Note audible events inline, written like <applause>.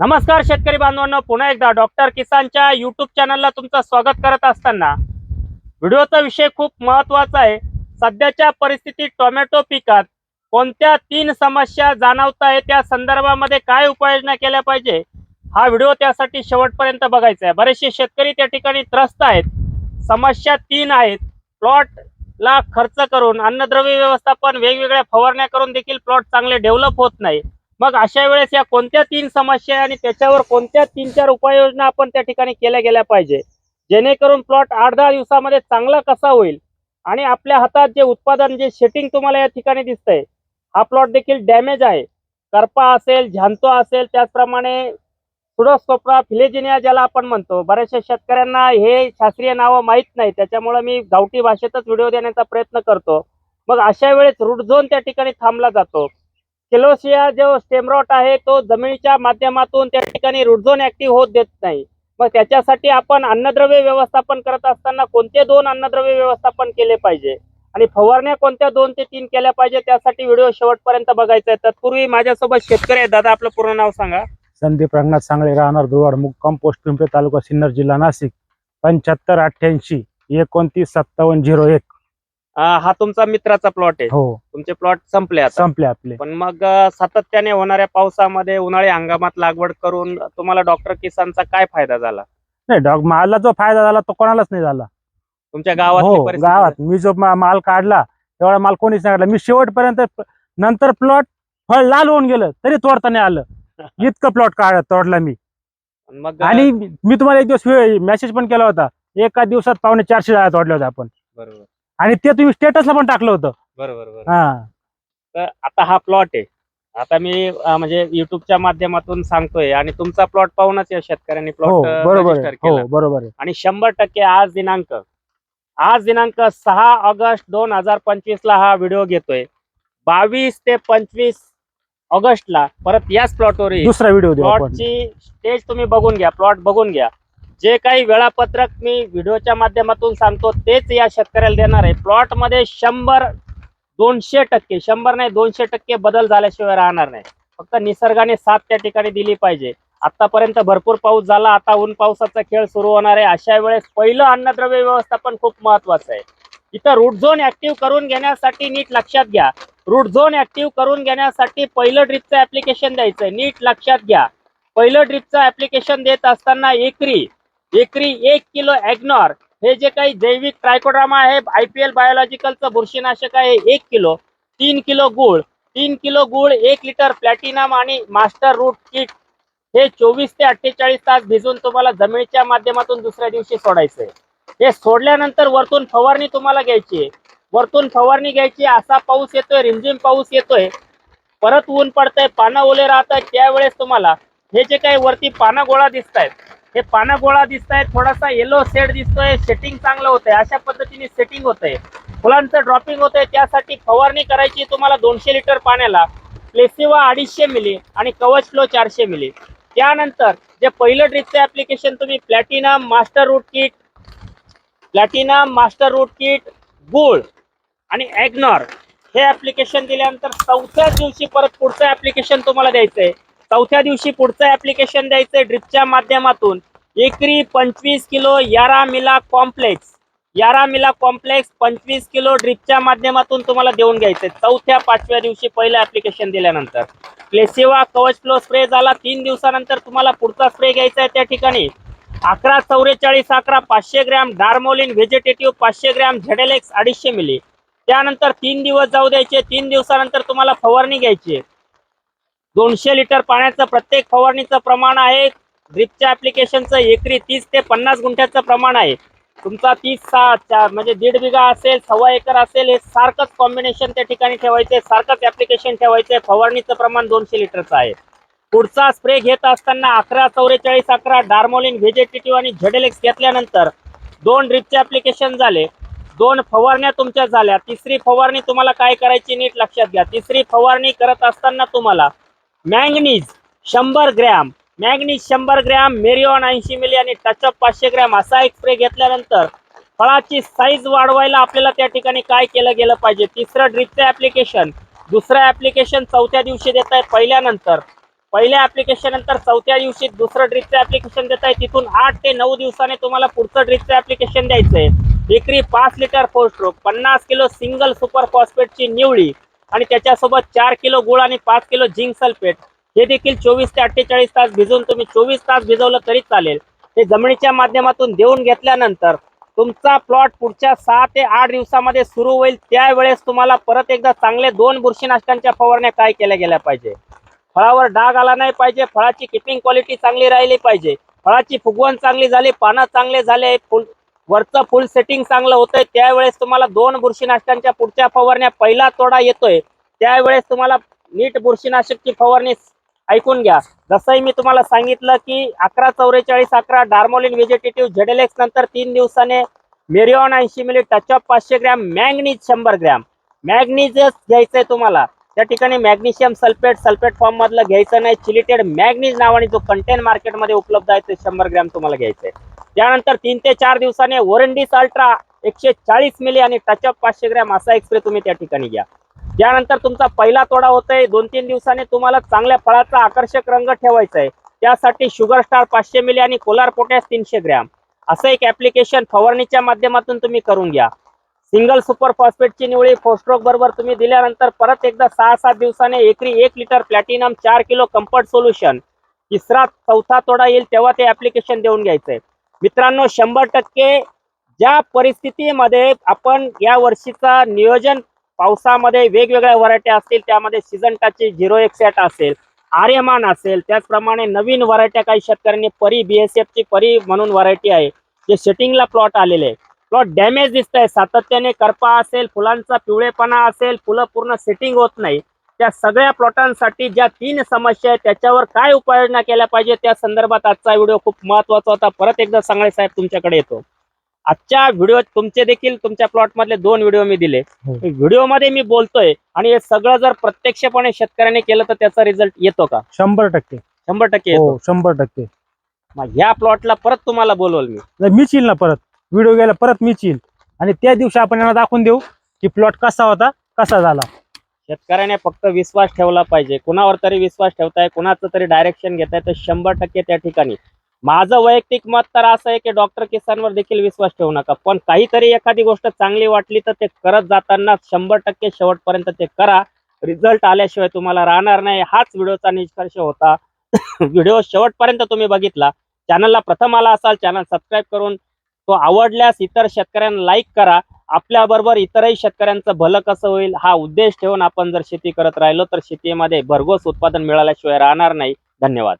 नमस्कार शेतकरी बांधवांनो पुन्हा एकदा डॉक्टर किसानच्या युट्यूब चॅनलला तुमचं स्वागत करत असताना व्हिडिओचा विषय खूप महत्त्वाचा आहे. सध्याच्या परिस्थितीत टोमॅटो पिकात कोणत्या तीन समस्या जाणवत आहे त्या संदर्भामध्ये काय उपाययोजना केल्या पाहिजे? हा व्हिडिओ त्यासाठी शेवटपर्यंत बघायचा आहे. बरेचसे शेतकरी त्या ठिकाणी त्रस्त आहेत. समस्या तीन आहेत. प्लॉटला खर्च करून अन्नद्रव्य व्यवस्थापन वेगवेगळ्या फवारण्या करून देखील प्लॉट चांगले डेव्हलप होत नाही. मग अशा वेळेस या कोणत्या तीन समस्या आहे आणि त्याच्यावर कोणत्या तीन चार उपाययोजना आपण त्या ठिकाणी केल्या गेल्या पाहिजे? जेणेकरून प्लॉट आठ दहा दिवसामध्ये चांगला कसा होईल? आणि आपल्या हातात जे उत्पादन जे शेटिंग तुम्हाला या ठिकाणी दिसतंय हा प्लॉट देखील डॅमेज आहे. करपा असेल झांतो असेल त्याचप्रमाणे सुडोस्कोप्रा फिलेजिनिया ज्याला आपण म्हणतो बऱ्याचशा शेतकऱ्यांना हे शास्त्रीय नावं माहीत नाही त्याच्यामुळे मी गावठी भाषेतच व्हिडिओ देण्याचा प्रयत्न करतो. मग अशा वेळेस रूट झोन त्या ठिकाणी थांबला जातो. केलोसिया जो स्टेमरॉट आहे तो जमिनीच्या माध्यमातून त्या ठिकाणी रुडझोन ऍक्टिव्ह होत देत नाही. मग त्याच्यासाठी आपण अन्नद्रव्य व्यवस्थापन करत असताना कोणते दोन अन्नद्रव्य व्यवस्थापन केले पाहिजे? आणि फवारण्या कोणत्या दोन ते तीन केल्या पाहिजे त्यासाठी व्हिडिओ शेवटपर्यंत बघायचा आहे तत्पूर्वी माझ्यासोबत शेतकरी आहे दादा आपलं पूर्ण नाव सांगा. संदीप रंगनाथ सांगळे राहणार दुवाड मुक्काम पोस्ट पिंपरी तालुका सिन्नर जिल्हा नाशिक. पंच्याहत्तर अठ्ठ्याऐंशी एकोणतीस सत्तावन्न झिरो एक. हा तुमचा मित्राचा प्लॉट आहे. हो. तुमचे प्लॉट संपले आता. संपले आपले. पण मग सातत्याने होणाऱ्या पावसामध्ये उन्हाळी हंगामात लागवड करून तुम्हाला डॉक्टर किसानचा काय फायदा झाला? नाही डॉग मालला जो फायदा झाला तो कोणालाच नाही झाला. तुमच्या गावात हो गावात. मी जो मा- माल काढला तेवढा माल कोणीच नाही काढला. मी शेवटपर्यंत प- नंतर प्लॉट फळ लाल होऊन गेलं तरी तोडता नाही आलं. <laughs> इतकं प्लॉट काढ तोडला मी. मग आणि मी तुम्हाला एक दिवस मेसेज पण केला होता. एका दिवसात पावणे चारशे जाळ्या तोडल्या होत्या आपण. बरोबर. आणि ते तुम्ही स्टेटसला पण टाकलं होतं. बरोबर बरोबर हा. तर आता हा प्लॉट आहे. आता मी अं, म्हणजे युट्यूबच्या माध्यमातून सांगतोय आणि तुमचा प्लॉट पाहूनच या शेतकऱ्यांनी हो प्लॉट बरोबर रजिस्टर आहे केला. हो बरोबर आहे. आणि शंभर टक्के आज दिनांक आज दिनांक सहा ऑगस्ट दोन हजार पंचवीस ला हा व्हिडिओ घेतोय. बावीस ते पंचवीस ऑगस्टला परत याच प्लॉटवर दुसरा व्हिडिओ देऊ आपण. प्लॉटची स्टेज तुम्ही बघून घ्या प्लॉट बघून घ्या. जे काही वेळापत्रक मी व्हिडिओच्या माध्यमातून सांगतो तेच या शेतकऱ्याला देणार आहे. प्लॉटमध्ये शंभर दोनशे टक्के शंभर नाही दोनशे टक्के बदल झाल्याशिवाय राहणार नाही. फक्त निसर्गाने साथ त्या ठिकाणी दिली पाहिजे. आतापर्यंत भरपूर पाऊस झाला आता ऊन पावसाचा खेळ सुरू होणार आहे. अशा वेळेस पहिलं अन्नद्रव्य व्यवस्थापन खूप महत्वाचं आहे. इथं रूट झोन ऍक्टिव्ह करून घेण्यासाठी नीट लक्षात घ्या. रूट झोन ऍक्टिव्ह करून घेण्यासाठी पहिलं ड्रिपचं ऍप्लिकेशन द्यायचं नीट लक्षात घ्या. पहिलं ड्रिपचं ऍप्लिकेशन देत असताना एकरी एकरी एक किलो ॲग्नॉर. हे जे काही जैविक ट्रायकोड्रामा आहे आय पी एल बायोलॉजिकलचं बुरशीनाशक आहे एक किलो. तीन किलो गुळ. तीन किलो गुळ एक लिटर प्लॅटिनम आणि मास्टर रूट किट हे चोवीस ते अठ्ठेचाळीस तास भिजून तुम्हाला जमिनीच्या माध्यमातून दुसऱ्या दिवशी सोडायचंय. हे सोडल्यानंतर वरतून फवारणी तुम्हाला घ्यायची वरतून फवारणी घ्यायची असा पाऊस येतोय रिमझिम पाऊस येतोय. परत ऊन पडतंय पानं ओले राहत आहेत त्यावेळेस तुम्हाला हे जे काही वरती पानं गोळा दिसत आहेत हे पानं गोळा दिसत थोडासा येलो सेट दिसतोय सेटिंग चांगलं होतंय अशा पद्धतीने सेटिंग होतंय. फुलांचं ड्रॉपिंग होतंय त्यासाठी फवारणी करायची तुम्हाला दोनशे लिटर पाण्याला प्लेसिवा अडीचशे मिली आणि कवच फ्लो चारशे मिली त्यानंतर जे पहिलं ड्रिपचं ऍप्लिकेशन तुम्ही platinum master root kit platinum master root kit गुळ आणि ॲग्नॉर हे ऍप्लिकेशन दिल्यानंतर चौथ्याच दिवशी परत पुढचं ऍप्लिकेशन तुम्हाला द्यायचं आहे चौथ्या दिवशी पुढचं ऍप्लिकेशन द्यायचंय ड्रिपच्या माध्यमातून. एकरी पंचवीस किलो यारा मिला कॉम्प्लेक्स यारा मिला कॉम्प्लेक्स पंचवीस किलो ड्रिपच्या माध्यमातून तुम्हाला देऊन घ्यायचंय चौथ्या पाचव्या दिवशी पहिलं ऍप्लिकेशन दिल्यानंतर. प्लेसिवा कवच फ्लो स्प्रे झाला. तीन दिवसानंतर तुम्हाला पुढचा स्प्रे घ्यायचा आहे त्या ठिकाणी. अकरा चौवेचाळीस अकरा पाचशे ग्रॅम डार्मोलिन व्हेजिटेटिव्ह पाचशे ग्रॅम झेडेलेक्स अडीचशे मिली. त्यानंतर तीन दिवस जाऊ द्यायचे. तीन दिवसानंतर तुम्हाला फवारणी घ्यायची आहे. दोनशे लिटर पाण्याचं प्रत्येक फवारणीचं प्रमाण आहे. ड्रिपच्या ऍप्लिकेशनचं एकरी तीस ते पन्नास गुंठ्याचं प्रमाण आहे. तुमचा तीस सहा चार म्हणजे दीड बिघा असेल सव्वा एकर असेल हे सारखंच कॉम्बिनेशन त्या ठिकाणी ठेवायचे सारखंच ऍप्लिकेशन ठेवायचे. फवारणीचं प्रमाण दोनशे लिटरचं आहे. पुढचा स्प्रे घेत असताना अकरा चौवेचाळीस अकरा डार्मोलिन व्हेजेटेटिव्ह आणि झेडेलेक्स घेतल्यानंतर दोन ड्रिपचे ऍप्लिकेशन झाले. दोन फवारण्या तुमच्या झाल्या. तिसरी फवारणी तुम्हाला काय करायची नीट लक्षात घ्या. तिसरी फवारणी करत असताना तुम्हाला मॅंगनीज शंभर ग्रॅम. मॅंगनीज शंभर ग्रॅम मेरिओन ऐंशी मिली आणि टचअप पाचशे ग्रॅम असा एक स्प्रे घेतल्यानंतर फळाची साईज वाढवायला आपल्याला त्या ठिकाणी काय केलं गेलं पाहिजे? तिसरं ड्रिपचं ऍप्लिकेशन दुसरं ऍप्लिकेशन चौथ्या दिवशी देत आहे पहिल्यानंतर. पहिल्या ऍप्लिकेशन नंतर चौथ्या दिवशी दुसरं ड्रिपचं ऍप्लिकेशन देत आहे तिथून आठ ते नऊ दिवसाने तुम्हाला पुढचं ड्रिपचं ऍप्लिकेशन द्यायचं आहे विक्री पाच लिटर फोर स्ट्रोक पन्नास किलो सिंगल सुपर फॉस्फेटची निवळी आणि त्याच्यासोबत चार किलो गुळ आणि पाच किलो झिंक सल्फेट. हे देखील चोवीस ते अठ्ठेचाळीस तास भिजवून तुम्ही चोवीस तास भिजवलं तरी चालेल. ते जमिनीच्या माध्यमातून देऊन घेतल्यानंतर तुमचा प्लॉट पुढच्या सहा ते आठ दिवसामध्ये सुरू होईल. त्यावेळेस तुम्हाला परत एकदा चांगले दोन बुरशीनाशकांच्या फवारण्या काय केल्या गेल्या पाहिजे. फळावर डाग आला नाही पाहिजे फळाची किपिंग क्वालिटी चांगली राहिली पाहिजे. फळाची फुगवण चांगली झाली पानं चांगले झाले फुल वरचं फुल सेटिंग चांगलं होतंय. त्यावेळेस तुम्हाला दोन बुरशीनाशकांच्या पुढच्या फवारण्या पहिला तोडा येतोय. त्यावेळेस तुम्हाला नीट बुरशीनाशकची फवारणी ऐकून घ्या. जसंही मी तुम्हाला सांगितलं की अकरा चौवेचाळीस अकरा डार्मोलिन व्हेजिटेटिव्ह झेडेलेक्स नंतर तीन दिवसाने मेरिओन ऐंशी मिली टच ऑफ पाचशे ग्रॅम मॅग्नीज शंभर ग्रॅम. मॅग्नीजच घ्यायचंय तुम्हाला. त्या ठिकाणी मॅग्नेशियम सल्फेट सल्फेट फॉर्म मधलं घ्यायचं नाही. चिलिटेड मॅग्नीज नावाने जो कंटेन मार्केटमध्ये उपलब्ध आहे ते शंभर ग्रॅम तुम्हाला घ्यायचं आहे. त्यानंतर तीन ते चार दिवसाने ओरंडीस अल्ट्रा एकशे चाळीस मिली आणि टच ऑफ पाचशे ग्रॅम असा एक स्प्रे तुम्ही त्या ठिकाणी घ्या. त्यानंतर तुमचा पहिला तोडा होतोय. दोन तीन दिवसाने तुम्हाला चांगल्या फळाचा आकर्षक रंग ठेवायचा आहे. त्यासाठी शुगर स्टार पाचशे मिली आणि कोलार पोटॅश तीनशे ग्रॅम. असं एक ऍप्लिकेशन फवारणीच्या माध्यमातून तुम्ही करून घ्या. सिंगल सुपर फॉस्फेटची निवळी फोस्ट्रोक बरोबर तुम्ही दिल्यानंतर परत एकदा सहा सात दिवसाने एकरी एक लिटर प्लॅटिनम चार किलो कम्फर्ट सोल्युशन तिसरा चौथा तोडा येईल तेव्हा ते ऍप्लिकेशन देऊन घ्यायचंय. मित्रांनो शंभर टक्के ज्या परिस्थितीमध्ये आपण या वर्षीचा नियोजन पावसामध्ये वेगवेगळ्या व्हरायटी असतील त्यामध्ये सिजंटाची झिरो एक्सॅट असेल आर्यमान असेल त्याचप्रमाणे नवीन व्हरायट्या काही शेतकऱ्यांनी परी बीएसएफ ची परी म्हणून व्हरायटी आहे जे सेटिंगला प्लॉट आलेले आहे. प्लॉट डॅमेज दिसत आहे सातत्याने करपा असेल फुलांचा पिवळेपणा असेल फुलं पूर्ण सेटिंग होत नाही. त्या सगळ्या प्लॉटांसाठी ज्या तीन समस्या आहेत त्याच्यावर काय उपाययोजना केल्या पाहिजे? त्या संदर्भात आजचा व्हिडिओ खूप महत्त्वाचा होता. परत एकदा सांगळे साहेब तुमच्याकडे येतो. आजच्या व्हिडिओ तुमचे देखील तुमच्या प्लॉट मधले दोन व्हिडिओ मी दिले. हो. व्हिडिओमध्ये मी बोलतोय आणि हे सगळं जर प्रत्यक्षपणे शेतकऱ्याने केलं तर त्याचा रिझल्ट येतो का? शंभर टक्के. शंभर टक्के येतो. हो शंभर टक्के. मग ह्या प्लॉटला परत तुम्हाला बोलवल मी. मीच येईल ना परत. व्हिडिओ घ्यायला परत मीच येईल. आणि त्या दिवशी आपण यांना दाखवून देऊ की प्लॉट कसा होता कसा झाला. शेतकऱ्याने फक्त विश्वास ठेवला पाहिजे. कुणावर तरी विश्वास ठेवताय कुणाचं तरी डायरेक्शन घेताय तर शंभर टक्के त्या ठिकाणी. माझं वैयक्तिक मत तर असं आहे की डॉक्टर किसानवर देखील विश्वास ठेवू नका. पण काहीतरी एखादी गोष्ट चांगली वाटली तर ते करत जाताना शंभर टक्के शेवटपर्यंत ते करा. रिझल्ट आल्याशिवाय तुम्हाला राहणार नाही. हाच व्हिडिओचा निष्कर्ष होता. <coughs> व्हिडिओ शेवटपर्यंत तुम्ही बघितला. चॅनलला प्रथम आला असाल चॅनल सबस्क्राईब करून तो आवडल्यास इतर शेतकऱ्यांना लाईक करा. आपल्याबरोबर इतरही शेतकऱ्यांचं भलं कसं होईल हा उद्देश ठेवून आपण जर शेती करत राहिलो तर शेतीमध्ये भरघोस उत्पादन मिळाल्याशिवाय राहणार नाही. धन्यवाद.